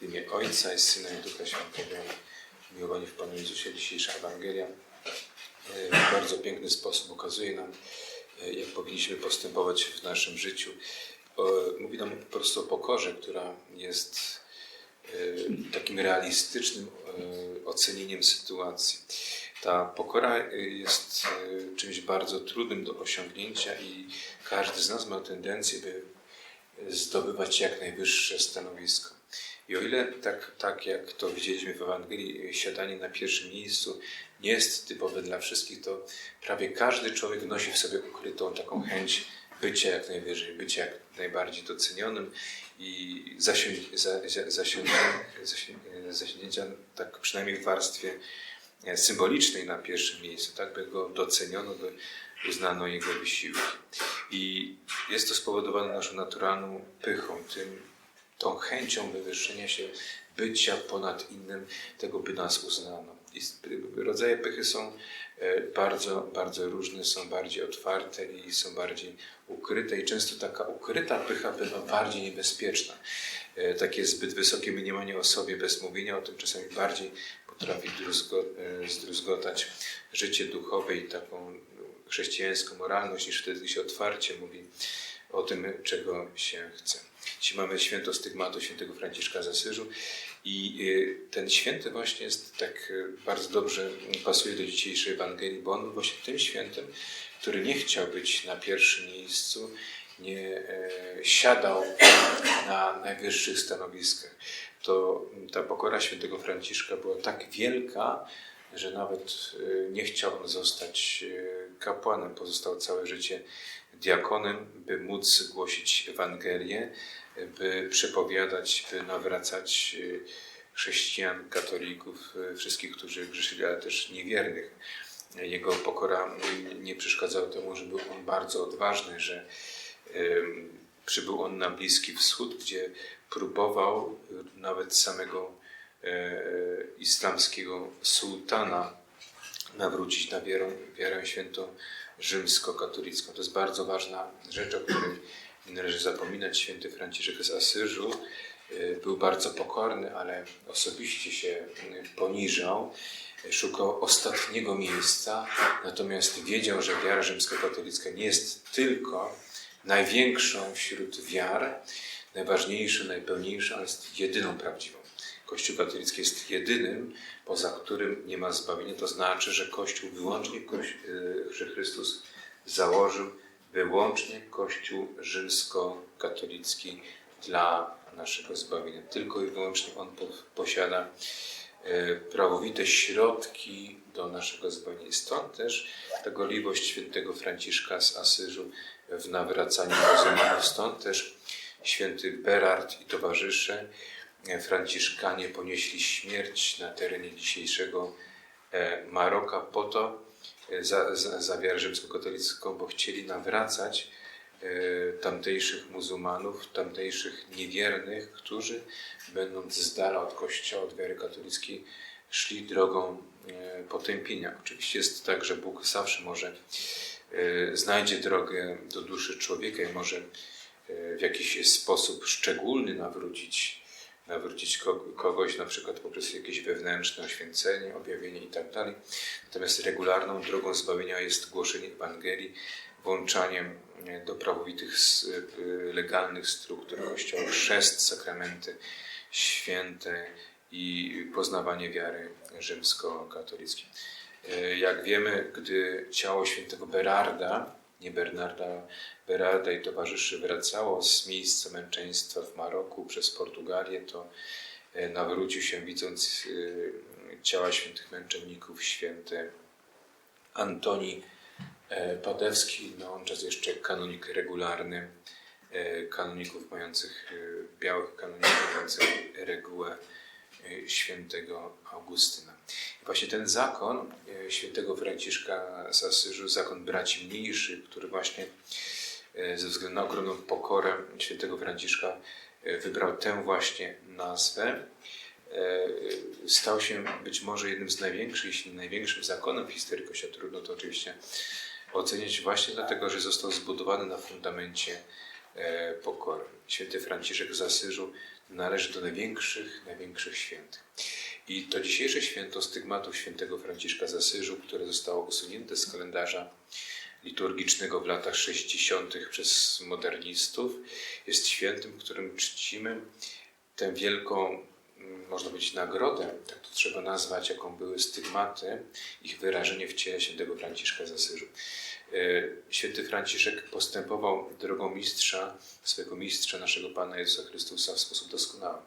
W imię Ojca i Syna i Ducha Świętego. Miłowani w Panu Jezusie, dzisiejsza Ewangelia e, w bardzo piękny sposób ukazuje nam, e, jak powinniśmy postępować w naszym życiu. Mówi nam po prostu o pokorze, która jest e, takim realistycznym ocenieniem sytuacji. Ta pokora jest czymś bardzo trudnym do osiągnięcia i każdy z nas ma tendencję, by zdobywać jak najwyższe stanowisko. I o ile tak, tak jak to widzieliśmy w Ewangelii, siadanie na pierwszym miejscu nie jest typowe dla wszystkich, to prawie każdy człowiek nosi w sobie ukrytą taką chęć bycia jak najwyżej, bycia jak najbardziej docenionym i zasięgnięcia, tak przynajmniej w warstwie e, symbolicznej na pierwszym miejscu, tak by go doceniono, by uznano jego wysiłki. I jest to spowodowane naszą naturalną pychą, tym, tą chęcią wywyższenia się, bycia ponad innym, tego by nas uznano. I rodzaje pychy są e, bardzo, bardzo różne, są bardziej otwarte i są bardziej ukryte i często taka ukryta pycha bywa bardziej niebezpieczna. E, Takie zbyt wysokie mniemanie o sobie bez mówienia o tym czasami bardziej potrafi druzgo, e, zdruzgotać życie duchowe i taką chrześcijańską moralność, niż wtedy, gdy się otwarcie mówi o tym, czego się chce. Dzisiaj mamy święto stygmatu świętego Franciszka z Asyżu i y, ten święty właśnie jest tak y, bardzo dobrze pasuje do dzisiejszej Ewangelii, bo on był właśnie tym świętym, który nie chciał być na pierwszym miejscu, nie e, siadał na najwyższych stanowiskach. To ta pokora świętego Franciszka była tak wielka, że nawet y, nie chciał on zostać kapłanem, pozostał całe życie diakonem, by móc głosić Ewangelię, by przepowiadać, by nawracać y, chrześcijan, katolików, y, wszystkich, którzy grzeszyli, ale też niewiernych. Jego pokora nie przeszkadzała temu, że był on bardzo odważny, że przybył on na Bliski Wschód, gdzie próbował y, nawet samego islamskiego sułtana nawrócić na wierę, wiarę świętą rzymskokatolicką. To jest bardzo ważna rzecz, o której nie należy zapominać. Święty Franciszek z Asyżu y, był bardzo pokorny, ale osobiście się y, poniżał, szukał ostatniego miejsca, natomiast wiedział, że wiara rzymskokatolicka nie jest tylko największą wśród wiar, najważniejszą, najpełniejszą, ale jest jedyną prawdziwą. Kościół katolicki jest jedynym, poza którym nie ma zbawienia. To znaczy, że Kościół wyłącznie, y, że Chrystus założył wyłącznie Kościół rzymskokatolicki dla naszego zbawienia. Tylko i wyłącznie On po- posiada e, prawowite środki do naszego zbawienia. Stąd też ta gorliwość świętego Franciszka z Asyżu w nawracaniu muzułmanów. Stąd też święty Berard i towarzysze e, Franciszkanie ponieśli śmierć na terenie dzisiejszego e, Maroka po to, e, za, za, za wiarę rzymskokatolicką, bo chcieli nawracać e, tamtejszych muzułmanów, tamtejszych niewiernych, którzy będąc z dala od kościoła, od wiary katolickiej, szli drogą potępienia. Oczywiście jest tak, że Bóg zawsze może znajdzie drogę do duszy człowieka i może w jakiś sposób szczególny nawrócić, nawrócić ko- kogoś, na przykład poprzez jakieś wewnętrzne oświęcenie, objawienie i tak. Natomiast regularną drogą zbawienia jest głoszenie Ewangelii, włączaniem do prawowitych, e, legalnych struktur Kościoła, chrzest, sakramenty święte i poznawanie wiary rzymskokatolickiej. E, Jak wiemy, gdy ciało świętego Berarda, nie Bernarda, Berarda i towarzyszy wracało z miejsca męczeństwa w Maroku przez Portugalię, to e, nawrócił się widząc e, ciała świętych męczenników, święty Antoni e, Padewski, no on czas jeszcze kanonik regularny, kanoników mających, białych kanoników mających regułę świętego Augustyna. I właśnie ten zakon e, świętego Franciszka z Asyżu, zakon braci mniejszych, który właśnie e, ze względu na ogromną pokorę świętego Franciszka e, wybrał tę właśnie nazwę, stał się być może jednym z największych, jeśli największym zakonem w historii Kościoła. Trudno to oczywiście oceniać właśnie dlatego, że został zbudowany na fundamencie pokory. Święty Franciszek z Asyżu należy do największych, największych świętych. I to dzisiejsze święto stygmatów świętego Franciszka z Asyżu, które zostało usunięte z kalendarza liturgicznego w latach 60. przez modernistów, jest świętym, którym czcimy tę wielką, można powiedzieć, nagrodę, tak to trzeba nazwać, jaką były stygmaty, ich wyrażenie w ciele świętego Franciszka z Asyżu. E, Święty Franciszek postępował drogą mistrza, swego mistrza, naszego Pana Jezusa Chrystusa w sposób doskonały.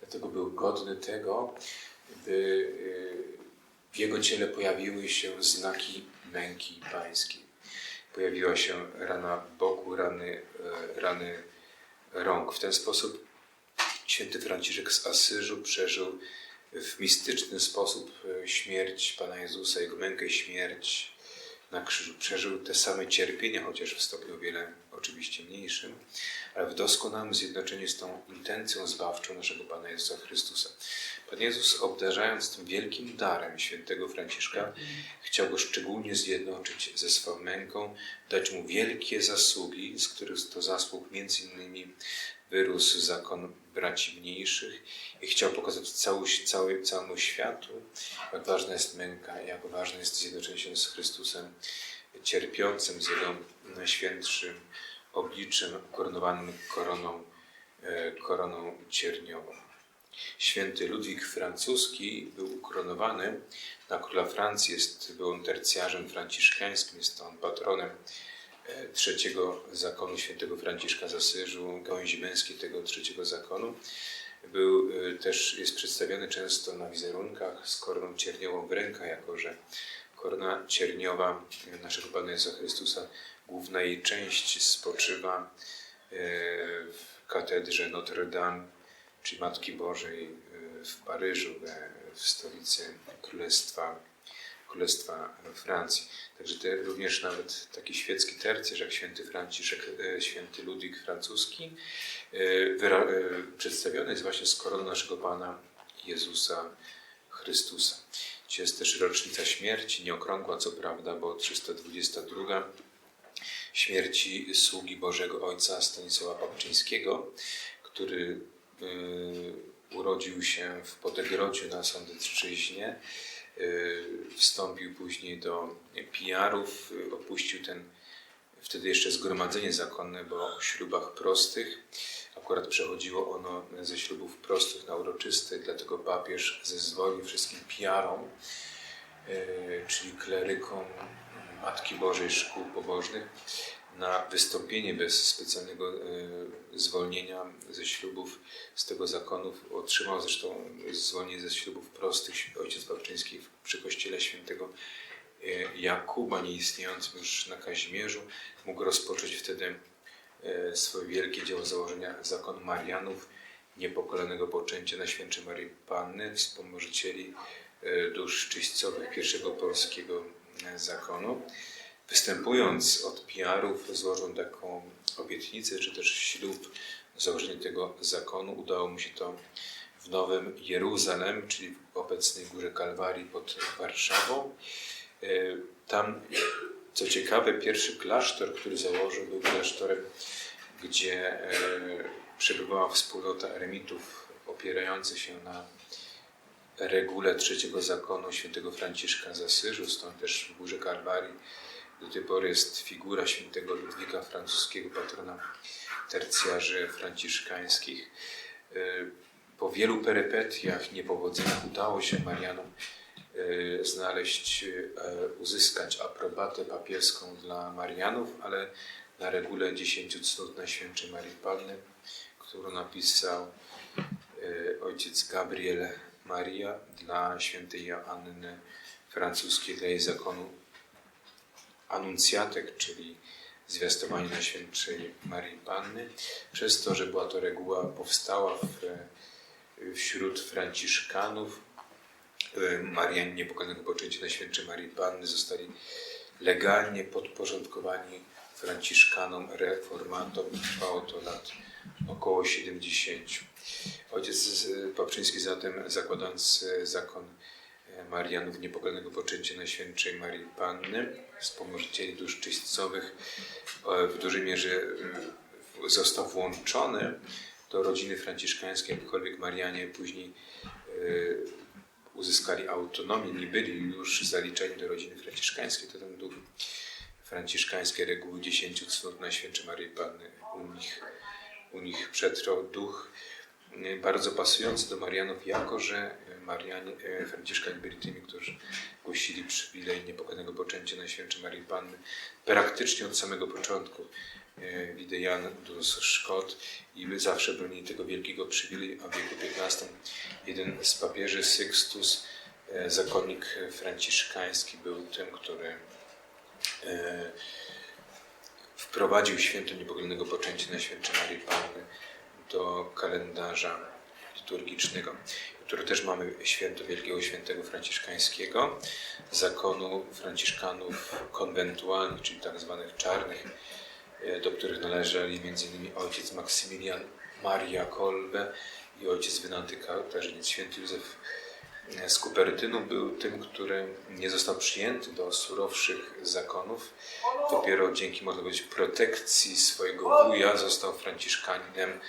Dlatego był godny tego, by e, w jego ciele pojawiły się znaki męki pańskiej. Pojawiła się rana boku, rany, e, rany rąk. W ten sposób święty Franciszek z Asyżu przeżył w mistyczny sposób e, śmierć Pana Jezusa, jego mękę i śmierć na krzyżu. Przeżył te same cierpienia, chociaż w stopniu o wiele oczywiście mniejszym, ale w doskonałym zjednoczeniu z tą intencją zbawczą naszego Pana Jezusa Chrystusa. Pan Jezus, obdarzając tym wielkim darem świętego Franciszka, chciał go szczególnie zjednoczyć ze swoją męką, dać mu wielkie zasługi, z których to zasług między innymi wyrósł zakon braci mniejszych i chciał pokazać cały, cały, całemu światu, jak ważna jest męka, jak ważne jest zjednoczenie z Chrystusem cierpiącym, z Jego najświętszym obliczem, koronowanym koroną, e, koroną cierniową. Święty Ludwik Francuski był ukoronowany na króla Francji, jest, był on tercjarzem franciszkańskim, jest on patronem trzeciego zakonu świętego Franciszka z Asyżu, gałęzi męskiej tego trzeciego zakonu. Był e, też, jest przedstawiony często na wizerunkach z koroną cierniową w rękach, jako że korona cierniowa naszego Pana Jezusa Chrystusa, główna jej część spoczywa e, w katedrze Notre Dame, czyli Matki Bożej w Paryżu, w stolicy Królestwa, Królestwa Francji. Także te, również nawet taki świecki tercjarz jak święty Franciszek, święty Ludwik francuski, wyra, przedstawiony jest właśnie z koroną naszego Pana Jezusa Chrystusa. Dzisiaj jest też rocznica śmierci, nieokrągła co prawda, bo 322 śmierci sługi Bożego Ojca Stanisława Papczyńskiego, który urodził się w Podegrodziu na Sądecczyźnie, wstąpił później do PR-ów, y, opuścił ten wtedy jeszcze zgromadzenie zakonne, bo o ślubach prostych. Akurat przechodziło ono ze ślubów prostych na uroczyste, dlatego papież zezwolił wszystkim piarom, e, czyli klerykom Matki Bożej Szkół Pobożnych, na wystąpienie bez specjalnego e, zwolnienia ze ślubów z tego zakonu. Otrzymał zresztą zwolnienie ze ślubów prostych ojciec Bałczyński przy kościele świętego E, Jakuba, nieistniejącym już na Kazimierzu, mógł rozpocząć wtedy e, swoje wielkie dzieło założenia zakonu Marianów, niepokolonego poczęcia na święcie Marii Panny, wspomożycieli dusz czyśćcowych pierwszego polskiego zakonu. Występując od PR-ów, złożył taką obietnicę, czy też ślub założenia tego zakonu. Udało mu się to w Nowym Jeruzalem, czyli w obecnej Górze Kalwarii pod Warszawą. E, tam, co ciekawe, pierwszy klasztor, który założył, był klasztorem, gdzie e, przebywała wspólnota eremitów opierających się na regule trzeciego zakonu świętego Franciszka z Asyżu, stąd też w Górze Kalwarii do tej pory jest figura świętego Ludwika francuskiego, patrona tercjarzy franciszkańskich. E, po wielu perypetiach, niepowodzeniach udało się Marianom E, znaleźć, e, uzyskać aprobatę papieską dla Marianów, ale na regule 10 cnót Najświętszej Marii Panny, którą napisał ojciec Gabriel Maria dla świętej Joanny francuskiej, dla jej zakonu anuncjatek, czyli zwiastowanie Najświętszej Marii Panny, przez to, że była to reguła, powstała w, wśród Franciszkanów, Marianie Niepokonanego Poczęcia Najświętszej Marii Panny zostali legalnie podporządkowani Franciszkanom, reformatom. Trwało to lat około 70. Ojciec Paprzyński zatem zakładając zakon Marianów Niepokonanego Poczęcia Najświętszej Marii Panny, wspomożycieli dusz czyśćcowych, w dużej mierze został włączony do rodziny franciszkańskiej, jakkolwiek Marianie później y, uzyskali autonomię, nie byli już zaliczeni do rodziny franciszkańskiej, to ten duch franciszkańskie reguły dziesięciu cnót Najświętszej Maryi Panny u nich, u nich przetrwał. Duch y, bardzo pasujący do Marianów, jako że Marianie, y, Franciszkanie byli tymi, którzy głosili przywilej niepokojnego poczęcia Najświętszej Maryi Panny praktycznie od samego początku. y, Widzę Jan dus Szkot i zawsze bronili tego wielkiego przywileju, a w wieku XV jeden z papieży Sixtus, y, zakonnik franciszkański, był tym, który wprowadził święto niepogolnego poczęcia Najświętszej Maryi Panny do kalendarza liturgicznego. Jutro też mamy święto Wielkiego Świętego Franciszkańskiego, zakonu franciszkanów konwentualnych, czyli tak zwanych czarnych, e, do których należeli m.in. ojciec Maksymilian Maria Kolbe i ojciec Wynaty Katarzyniec. Święty Józef e, z Kupertynu był tym, który nie został przyjęty do surowszych zakonów. Dopiero dzięki, można powiedzieć, protekcji swojego wuja został franciszkaninem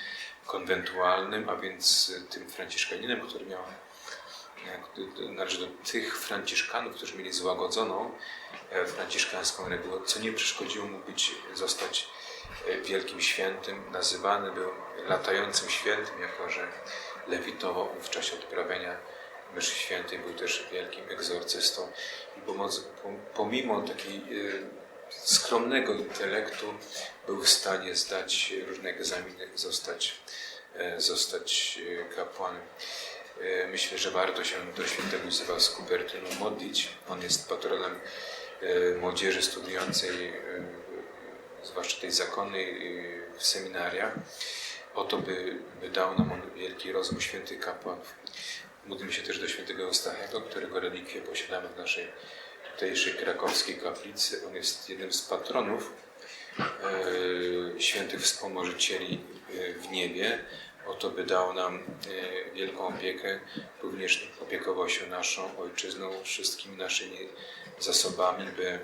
konwentualnym, a więc tym franciszkaninem, który miał należy do tych franciszkanów, którzy mieli złagodzoną e, franciszkańską regułę, co nie przeszkodziło mu być, zostać e, wielkim świętym. Nazywany był latającym świętym, jako że lewitował w czasie odprawiania mszy świętej, był też wielkim egzorcystą i pomimo takiej e, skromnego intelektu był w stanie zdać różne egzaminy, zostać, e, zostać e, kapłanem. E, Myślę, że warto się do świętego Józefa z Kupertynu modlić. On jest patronem młodzieży studiującej, zwłaszcza tej zakonnej w seminariach, o to, by, by dał nam on wielki rozum świętych kapłanów. Módlmy się też do świętego Eustachiego, którego relikwie posiadamy w naszej tutejszej krakowskiej kaplicy. On jest jednym z patronów e, świętych wspomożycieli e, w niebie. Oto by dał nam e, wielką opiekę, również opiekował się naszą ojczyzną, wszystkimi naszymi zasobami, by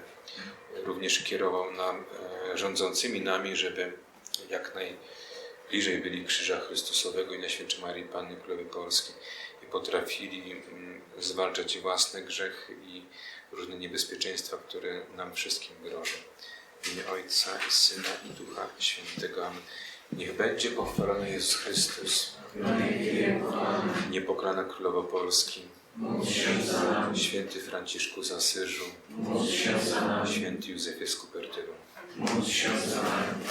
również kierował nam, rządzącymi nami, żeby jak najbliżej byli Krzyża Chrystusowego i Najświętszej Marii Panny Królowej potrafili mm, zwalczać i własne grzechy i różne niebezpieczeństwa, które nam wszystkim grożą. W imię Ojca i Syna i Ducha Świętego. Amen. Niech będzie pochwalony Jezus Chrystus, niepokalana Królowa Polski, święty Franciszku z Asyżu, święty Józefie z Kupertynu. Módl się za nami.